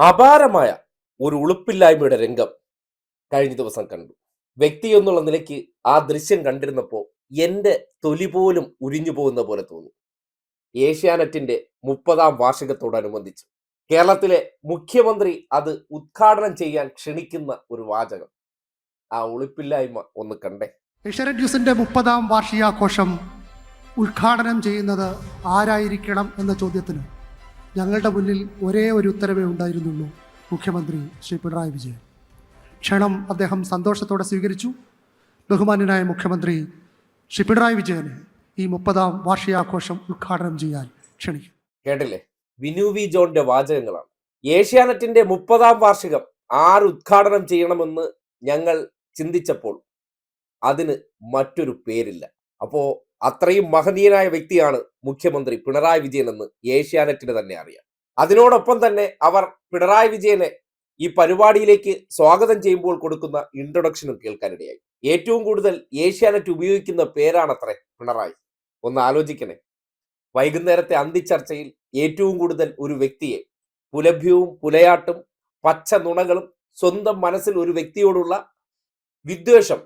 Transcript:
അപാരമായ ഒരു ഉളുപ്പില്ലായ്മയുടെ രംഗം കഴിഞ്ഞ ദിവസം കണ്ടു. വ്യക്തി എന്നുള്ള നിലയ്ക്ക് ആ ദൃശ്യം കണ്ടിരുന്നപ്പോൾ എന്റെ തൊലി പോലും ഉരിഞ്ഞു പോകുന്ന പോലെ തോന്നി. ഏഷ്യാനെറ്റിന്റെ മുപ്പതാം വാർഷികത്തോടനുബന്ധിച്ച് കേരളത്തിലെ മുഖ്യമന്ത്രി അത് ഉദ്ഘാടനം ചെയ്യാൻ ക്ഷണിക്കുന്ന ഒരു വാചകം. ആ ഉളുപ്പില്ലായ്മ ഒന്ന് കണ്ടേ. ഏഷ്യാനെറ്റ് ന്യൂസിന്റെ മുപ്പതാം വാർഷികാഘോഷം ഉദ്ഘാടനം ചെയ്യുന്നത് ആരായിരിക്കണം എന്ന ചോദ്യത്തിന് ഞങ്ങളുടെ മുന്നിൽ ഒരേ ഒരു ഉത്തരവേ ഉണ്ടായിരുന്നുള്ളൂ മുഖ്യമന്ത്രി ശ്രീ പിണറായി വിജയൻ. ക്ഷണം അദ്ദേഹം സന്തോഷത്തോടെ സ്വീകരിച്ചു. ബഹുമാന്യനായ മുഖ്യമന്ത്രി ശ്രീ പിണറായി വിജയനെ ഈ മുപ്പതാം വാർഷികാഘോഷം ഉദ്ഘാടനം ചെയ്യാൻ ക്ഷണിക്കും കേട്ടില്ലേ? വിനു വി ജോണിന്റെ വാചകങ്ങളാണ്. ഏഷ്യാനെറ്റിന്റെ മുപ്പതാം വാർഷികം ആര് ഉദ്ഘാടനം ചെയ്യണമെന്ന് ഞങ്ങൾ ചിന്തിച്ചപ്പോൾ അതിന് മറ്റൊരു പേരില്ല. അപ്പോ അത്രയും മഹനീയനായ വ്യക്തിയാണ് മുഖ്യമന്ത്രി പിണറായി വിജയൻ എന്ന് ഏഷ്യാനെറ്റിന് തന്നെ അറിയാം. അതിനോടൊപ്പം തന്നെ അവർ പിണറായി വിജയനെ ഈ പരിപാടിയിലേക്ക് സ്വാഗതം ചെയ്യുമ്പോൾ കൊടുക്കുന്ന ഇൻട്രൊഡക്ഷനും കേൾക്കാനിടയായി. ഏറ്റവും കൂടുതൽ ഏഷ്യാനെറ്റ് ഉപയോഗിക്കുന്ന പേരാണത്രേ പിണറായി. ഒന്ന് ആലോചിക്കണേ. വൈകുന്നേരത്തെ അന്തിച്ചർച്ചയിൽ ഏറ്റവും കൂടുതൽ ഒരു വ്യക്തിയെ പുലഭ്യവും പുലയാട്ടും പച്ച നുണകളും സ്വന്തം മനസ്സിൽ ഒരു വ്യക്തിയോടുള്ള വിദ്വേഷം